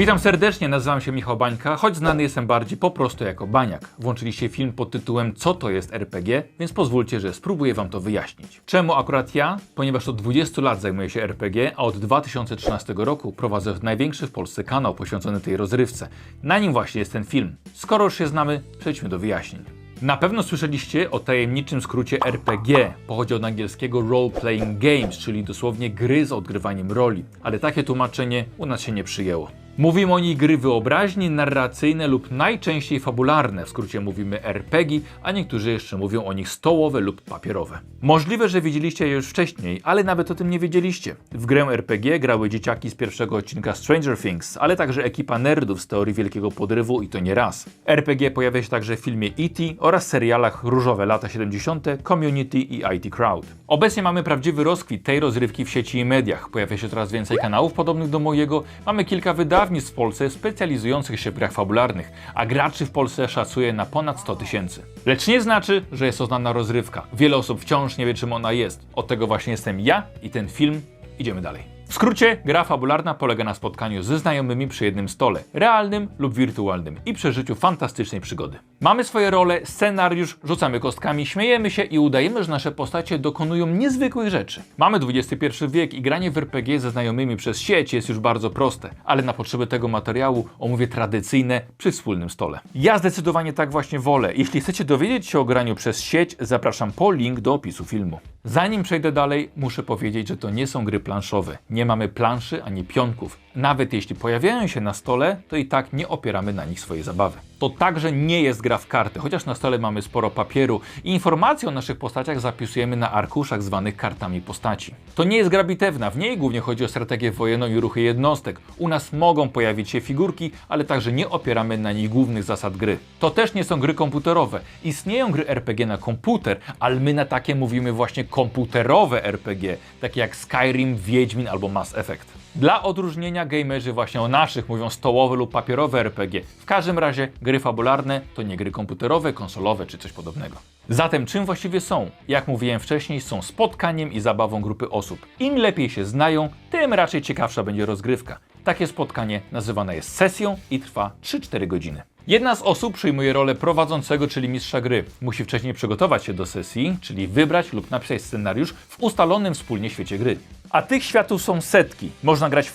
Witam serdecznie, nazywam się Michał Bańka, choć znany jestem bardziej po prostu jako Baniak. Włączyliście film pod tytułem Co to jest RPG, więc pozwólcie, że spróbuję wam to wyjaśnić. Czemu akurat ja? Ponieważ od 20 lat zajmuję się RPG, a od 2013 roku prowadzę największy w Polsce kanał poświęcony tej rozrywce. Na nim właśnie jest ten film. Skoro już się znamy, przejdźmy do wyjaśnień. Na pewno słyszeliście o tajemniczym skrócie RPG. Pochodzi od angielskiego Role Playing Games, czyli dosłownie gry z odgrywaniem roli, ale takie tłumaczenie u nas się nie przyjęło. Mówimy o niej gry wyobraźni, narracyjne lub najczęściej fabularne, w skrócie mówimy RPG, a niektórzy jeszcze mówią o nich stołowe lub papierowe. Możliwe, że widzieliście je już wcześniej, ale nawet o tym nie wiedzieliście. W grę RPG grały dzieciaki z pierwszego odcinka Stranger Things, ale także ekipa nerdów z teorii Wielkiego Podrywu i to nie raz. RPG pojawia się także w filmie E.T. oraz serialach Różowe lata 70., Community i IT Crowd. Obecnie mamy prawdziwy rozkwit tej rozrywki w sieci i mediach. Pojawia się coraz więcej kanałów podobnych do mojego. Mamy kilka wydawnictw w Polsce specjalizujących się w grach fabularnych, a graczy w Polsce szacuje na ponad 100 tysięcy. Lecz nie znaczy, że jest to znana rozrywka. Wiele osób wciąż nie wie, czym ona jest. Od tego właśnie jestem ja i ten film. Idziemy dalej. W skrócie, gra fabularna polega na spotkaniu ze znajomymi przy jednym stole, realnym lub wirtualnym i przeżyciu fantastycznej przygody. Mamy swoje role, scenariusz, rzucamy kostkami, śmiejemy się i udajemy, że nasze postacie dokonują niezwykłych rzeczy. Mamy XXI wiek i granie w RPG ze znajomymi przez sieć jest już bardzo proste, ale na potrzeby tego materiału omówię tradycyjne przy wspólnym stole. Ja zdecydowanie tak właśnie wolę. Jeśli chcecie dowiedzieć się o graniu przez sieć, zapraszam po link do opisu filmu. Zanim przejdę dalej, muszę powiedzieć, że to nie są gry planszowe. Nie mamy planszy ani pionków. Nawet jeśli pojawiają się na stole, to i tak nie opieramy na nich swojej zabawy. To także nie jest gra w karty, chociaż na stole mamy sporo papieru i informacje o naszych postaciach zapisujemy na arkuszach zwanych kartami postaci. To nie jest gra bitewna, w niej głównie chodzi o strategię wojenną i ruchy jednostek. U nas mogą pojawić się figurki, ale także nie opieramy na nich głównych zasad gry. To też nie są gry komputerowe. Istnieją gry RPG na komputer, ale my na takie mówimy właśnie komputerowe RPG, takie jak Skyrim, Wiedźmin albo Mass Effect. Dla odróżnienia gamerzy właśnie o naszych mówią stołowe lub papierowe RPG. W każdym razie gry fabularne to nie gry komputerowe, konsolowe czy coś podobnego. Zatem czym właściwie są? Jak mówiłem wcześniej, są spotkaniem i zabawą grupy osób. Im lepiej się znają, tym raczej ciekawsza będzie rozgrywka. Takie spotkanie nazywane jest sesją i trwa 3-4 godziny. Jedna z osób przyjmuje rolę prowadzącego, czyli mistrza gry. Musi wcześniej przygotować się do sesji, czyli wybrać lub napisać scenariusz w ustalonym wspólnie świecie gry. A tych światów są setki. Można grać w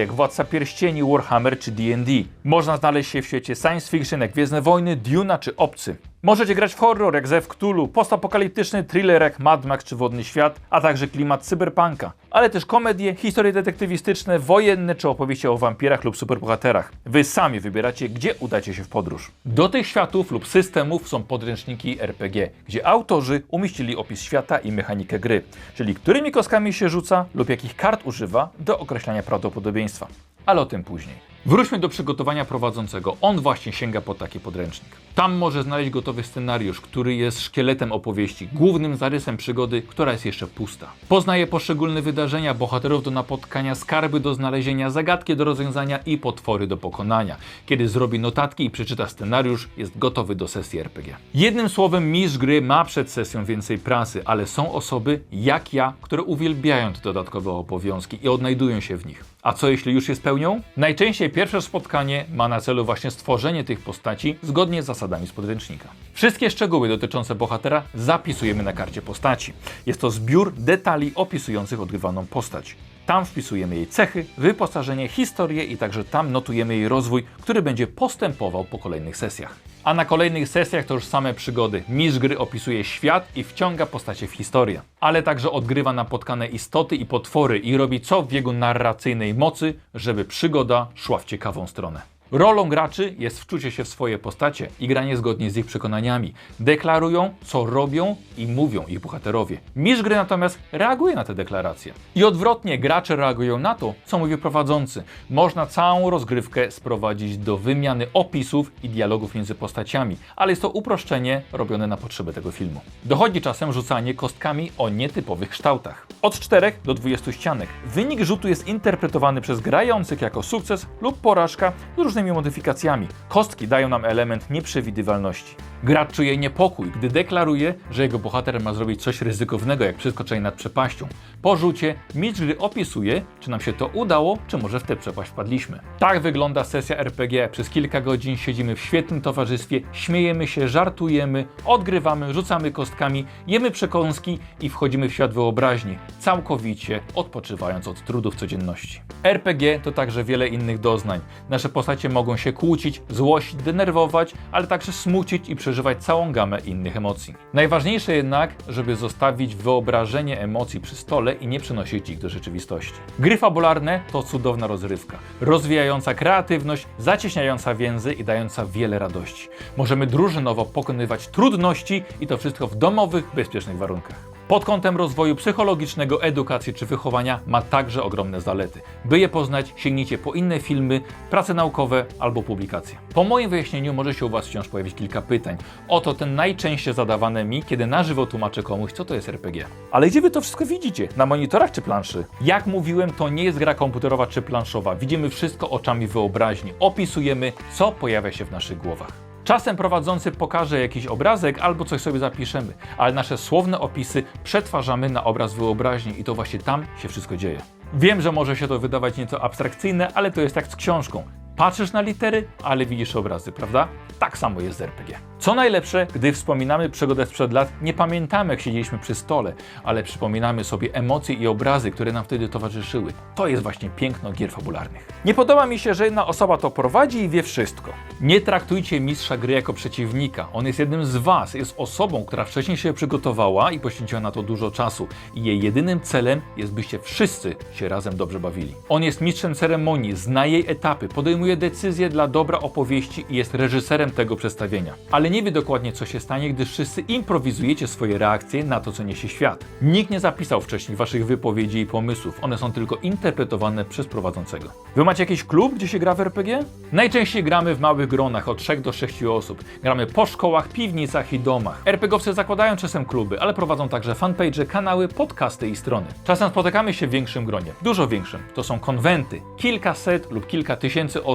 jak Władca Pierścieni, Warhammer czy D&D. Można znaleźć się w świecie science fiction, jak Gwiezdne Wojny, Duna czy Obcy. Możecie grać w horror, jak Zew Cthulhu, postapokaliptyczny thriller, jak Mad Max czy Wodny Świat, a także klimat cyberpunka. Ale też komedie, historie detektywistyczne, wojenne czy opowieści o wampirach lub superbohaterach. Wy sami wybieracie, gdzie udacie się w podróż. Do tych światów lub systemów są podręczniki RPG, gdzie autorzy umieścili opis świata i mechanikę gry, czyli którymi kostkami się rzuca lub jakich kart używa do określania prawdopodobieństwa. Ale o tym później. Wróćmy do przygotowania prowadzącego. On właśnie sięga po taki podręcznik. Tam może znaleźć gotowy scenariusz, który jest szkieletem opowieści, głównym zarysem przygody, która jest jeszcze pusta. Poznaje poszczególne wydarzenia, bohaterów do napotkania, skarby do znalezienia, zagadki do rozwiązania i potwory do pokonania. Kiedy zrobi notatki i przeczyta scenariusz, jest gotowy do sesji RPG. Jednym słowem, mistrz gry ma przed sesją więcej pracy, ale są osoby, jak ja, które uwielbiają te dodatkowe obowiązki i odnajdują się w nich. A co jeśli już je spełnią? Najczęściej pierwsze spotkanie ma na celu właśnie stworzenie tych postaci zgodnie z zasadami z podręcznika. Wszystkie szczegóły dotyczące bohatera zapisujemy na karcie postaci. Jest to zbiór detali opisujących odgrywaną postać. Tam wpisujemy jej cechy, wyposażenie, historię i także tam notujemy jej rozwój, który będzie postępował po kolejnych sesjach. A na kolejnych sesjach to już same przygody. Mistrz gry opisuje świat i wciąga postacie w historię. Ale także odgrywa napotkane istoty i potwory i robi co w jego narracyjnej mocy, żeby przygoda szła w ciekawą stronę. Rolą graczy jest wczucie się w swoje postacie i granie zgodnie z ich przekonaniami. Deklarują, co robią i mówią ich bohaterowie. Mistrz gry natomiast reaguje na te deklaracje. I odwrotnie, gracze reagują na to, co mówi prowadzący. Można całą rozgrywkę sprowadzić do wymiany opisów i dialogów między postaciami, ale jest to uproszczenie robione na potrzeby tego filmu. Dochodzi czasem rzucanie kostkami o nietypowych kształtach. Od 4 do 20 ścianek. Wynik rzutu jest interpretowany przez grających jako sukces lub porażka z różnymi licznymi modyfikacjami. Kostki dają nam element nieprzewidywalności. Gracz czuje niepokój, gdy deklaruje, że jego bohater ma zrobić coś ryzykownego, jak przeskoczenie nad przepaścią. Po rzucie mistrz gry opisuje, czy nam się to udało, czy może w tę przepaść wpadliśmy. Tak wygląda sesja RPG. Przez kilka godzin siedzimy w świetnym towarzystwie, śmiejemy się, żartujemy, odgrywamy, rzucamy kostkami, jemy przekąski i wchodzimy w świat wyobraźni, całkowicie odpoczywając od trudów codzienności. RPG to także wiele innych doznań. Nasze postacie mogą się kłócić, złościć, denerwować, ale także smucić i przeżywać całą gamę innych emocji. Najważniejsze jednak, żeby zostawić wyobrażenie emocji przy stole i nie przenosić ich do rzeczywistości. Gry fabularne to cudowna rozrywka, rozwijająca kreatywność, zacieśniająca więzy i dająca wiele radości. Możemy drużynowo pokonywać trudności i to wszystko w domowych, bezpiecznych warunkach. Pod kątem rozwoju psychologicznego, edukacji czy wychowania ma także ogromne zalety. By je poznać, sięgnijcie po inne filmy, prace naukowe albo publikacje. Po moim wyjaśnieniu może się u Was wciąż pojawić kilka pytań. Oto te najczęściej zadawane mi, kiedy na żywo tłumaczę komuś, co to jest RPG. Ale gdzie Wy to wszystko widzicie? Na monitorach czy planszy? Jak mówiłem, to nie jest gra komputerowa czy planszowa. Widzimy wszystko oczami wyobraźni. Opisujemy, co pojawia się w naszych głowach. Czasem prowadzący pokaże jakiś obrazek albo coś sobie zapiszemy, ale nasze słowne opisy przetwarzamy na obraz wyobraźni i to właśnie tam się wszystko dzieje. Wiem, że może się to wydawać nieco abstrakcyjne, ale to jest jak z książką. Patrzysz na litery, ale widzisz obrazy, prawda? Tak samo jest z RPG. Co najlepsze, gdy wspominamy przygodę sprzed lat, nie pamiętamy jak siedzieliśmy przy stole, ale przypominamy sobie emocje i obrazy, które nam wtedy towarzyszyły. To jest właśnie piękno gier fabularnych. Nie podoba mi się, że jedna osoba to prowadzi i wie wszystko. Nie traktujcie mistrza gry jako przeciwnika. On jest jednym z was, jest osobą, która wcześniej się przygotowała i poświęciła na to dużo czasu. I jej jedynym celem jest, byście wszyscy się razem dobrze bawili. On jest mistrzem ceremonii, zna jej etapy, podejmuje decyzje dla dobra opowieści i jest reżyserem tego przedstawienia. Ale nie wie dokładnie, co się stanie, gdy wszyscy improwizujecie swoje reakcje na to, co niesie świat. Nikt nie zapisał wcześniej waszych wypowiedzi i pomysłów. One są tylko interpretowane przez prowadzącego. Wy macie jakiś klub, gdzie się gra w RPG? Najczęściej gramy w małych gronach od 3 do 6 osób. Gramy po szkołach, piwnicach i domach. RPGowcy zakładają czasem kluby, ale prowadzą także fanpage, kanały, podcasty i strony. Czasem spotykamy się w większym gronie, dużo większym. To są konwenty. Kilkaset lub kilka tysięcy osób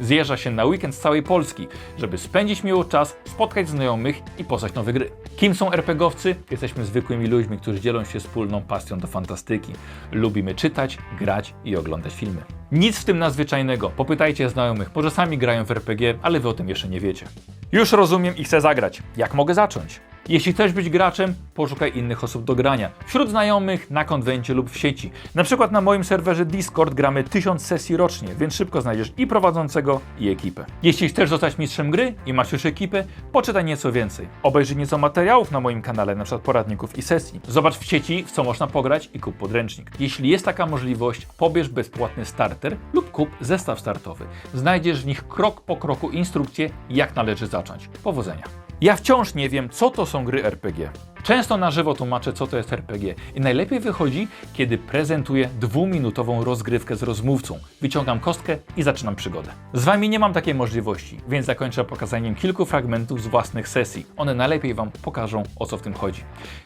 zjeżdża się na weekend z całej Polski, żeby spędzić miło czas, spotkać znajomych i poznać nowe gry. Kim są RPGowcy? Jesteśmy zwykłymi ludźmi, którzy dzielą się wspólną pasją do fantastyki. Lubimy czytać, grać i oglądać filmy. Nic w tym nadzwyczajnego. Popytajcie znajomych, może sami grają w RPG, ale wy o tym jeszcze nie wiecie. Już rozumiem i chcę zagrać. Jak mogę zacząć? Jeśli chcesz być graczem, poszukaj innych osób do grania. Wśród znajomych, na konwencie lub w sieci. Na przykład na moim serwerze Discord gramy 1000 sesji rocznie, więc szybko znajdziesz i prowadzącego, i ekipę. Jeśli chcesz zostać mistrzem gry i masz już ekipę, poczytaj nieco więcej. Obejrzyj nieco materiałów na moim kanale, na przykład poradników i sesji. Zobacz w sieci, w co można pograć i kup podręcznik. Jeśli jest taka możliwość, pobierz bezpłatny starter lub kup zestaw startowy. Znajdziesz w nich krok po kroku instrukcję, jak należy zacząć. Powodzenia! Ja wciąż nie wiem, co to są gry RPG. Często na żywo tłumaczę, co to jest RPG i najlepiej wychodzi, kiedy prezentuję dwuminutową rozgrywkę z rozmówcą. Wyciągam kostkę i zaczynam przygodę. Z Wami nie mam takiej możliwości, więc zakończę pokazaniem kilku fragmentów z własnych sesji. One najlepiej Wam pokażą, o co w tym chodzi.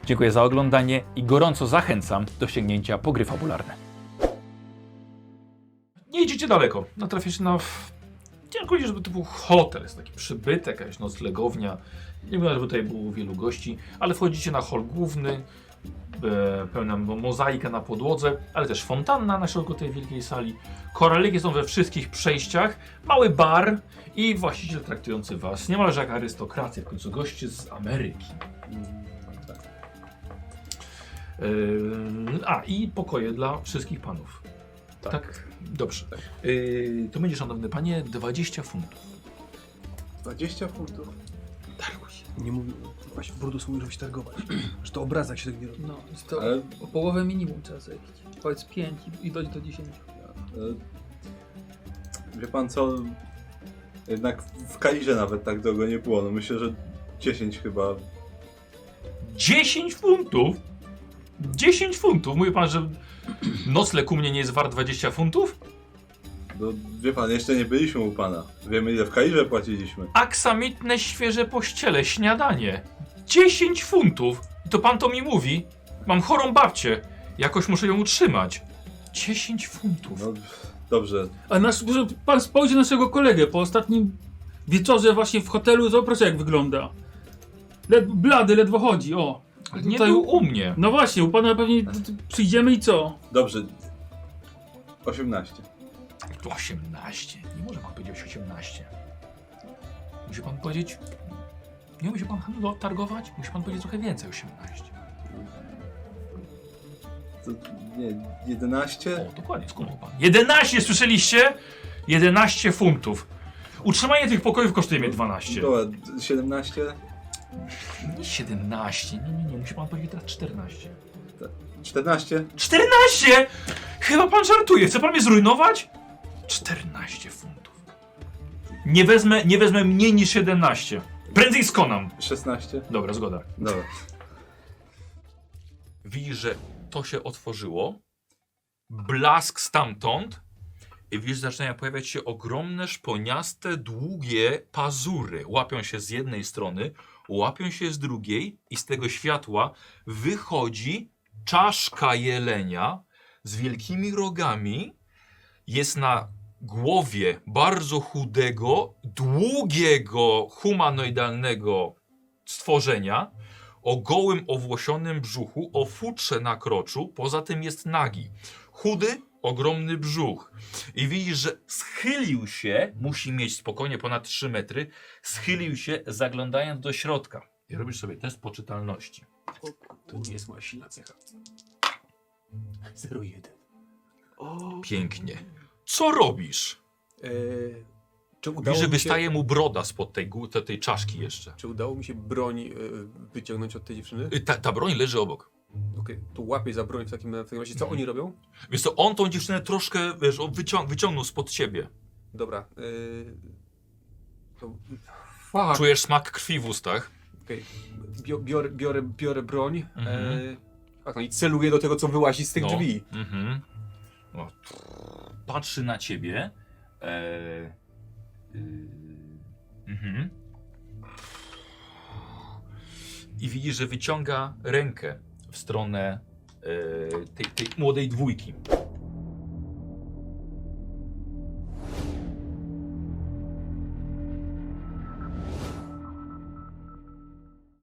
Dziękuję za oglądanie i gorąco zachęcam do sięgnięcia po gry fabularne. nie idziecie daleko. Natraficie na. Ciężko powiedzieć, żeby to był hotel, jest taki przybytek, jakaś noclegownia. Nie wiem, żeby tutaj było wielu gości, ale wchodzicie na hol główny, e, pełna mo- mozaika na podłodze, ale też fontanna na środku tej wielkiej sali. Koraliki są we wszystkich przejściach, mały bar i właściciel traktujący was niemalże jak arystokracja, w końcu goście z Ameryki. E, a, i pokoje dla wszystkich panów. Tak. Dobrze. Yy, to będzie, szanowny panie, 20 funtów. 20 funtów. Nie mówił, właśnie w Brutus mówił, żeby się targować. że to obrazek się tak nie robi. No, jest to Ale- o połowę minimum trzeba zrobić. Powiedz 5 i, i dojść do 10. E, Wie pan co? Jednak w Kairze nawet tak drogo nie było. No myślę, że 10 chyba. 10 funtów? 10 funtów? Mówi pan, że nocleg u mnie nie jest wart 20 funtów? No, wie pan, jeszcze nie byliśmy u pana. Wiemy ile w Kairze płaciliśmy. Aksamitne, świeże pościele, śniadanie. 10 funtów? I to pan to mi mówi? Mam chorą babcię. Jakoś muszę ją utrzymać. 10 funtów. No, Dobrze, A nasz, proszę, pan spojrzy na naszego kolegę po ostatnim wieczorze właśnie w hotelu, proszę jak wygląda. Led, blady, ledwo chodzi, o. Ale nie Tutaj- był u mnie. No właśnie, u pana pewnie przyjdziemy i co? dobrze. 18. 18. Nie może pan powiedzieć 18. Musi pan powiedzieć... Nie musi pan handlo- targować? Musi pan powiedzieć trochę więcej 18. To, nie, 11? O, dokładnie, skumał pan. 11, słyszeliście? 11 funtów. Utrzymanie tych pokojów kosztuje mnie 12. Dobra, 17? Nie 17, nie, nie, nie, musi pan powiedzieć teraz 14. 14? 14! Chyba pan żartuje, chce pan mnie zrujnować? 14 funtów. Nie wezmę, nie wezmę mniej niż 17. Prędzej skonam. 16? Dobra, zgoda. Dobra. Widzisz, że to się otworzyło. Blask stamtąd. Widzisz, zaczynają pojawiać się ogromne, szponiaste, długie pazury. Łapią się z jednej strony, łapią się z drugiej i z tego światła wychodzi czaszka jelenia z wielkimi rogami. Jest na głowie bardzo chudego, długiego, humanoidalnego stworzenia o gołym, owłosionym brzuchu, o futrze na kroczu, poza tym jest nagi. Chudy, ogromny brzuch. I widzisz, że schylił się, musi mieć spokojnie ponad 3 metry, schylił się zaglądając do środka. I robisz sobie test poczytalności. To nie jest moja silna cecha. 01. O. Pięknie. Co robisz? E, czy udało Widzisz, że mi się, wystaje mu broda spod tej, gó- te- tej czaszki jeszcze. Czy udało mi się broń e, wyciągnąć od tej dziewczyny? Y, Ta, ta broń leży obok. Okej, to łapię za broń w takim, w takim razie. Co oni robią? Więc to on tą dziewczynę troszkę, wiesz, on wycią wyciągnął spod siebie. Dobra. E, to... Fuck. Czujesz smak krwi w ustach. Okej. Bio, biorę, biorę, biorę broń. Mhm. E, tak, no i celuję do tego, co wyłazi z tych No. drzwi. Mhm. O, patrzy na ciebie. E, y, mhm. I widzisz, że wyciąga rękę w stronę e, tej, tej młodej dwójki.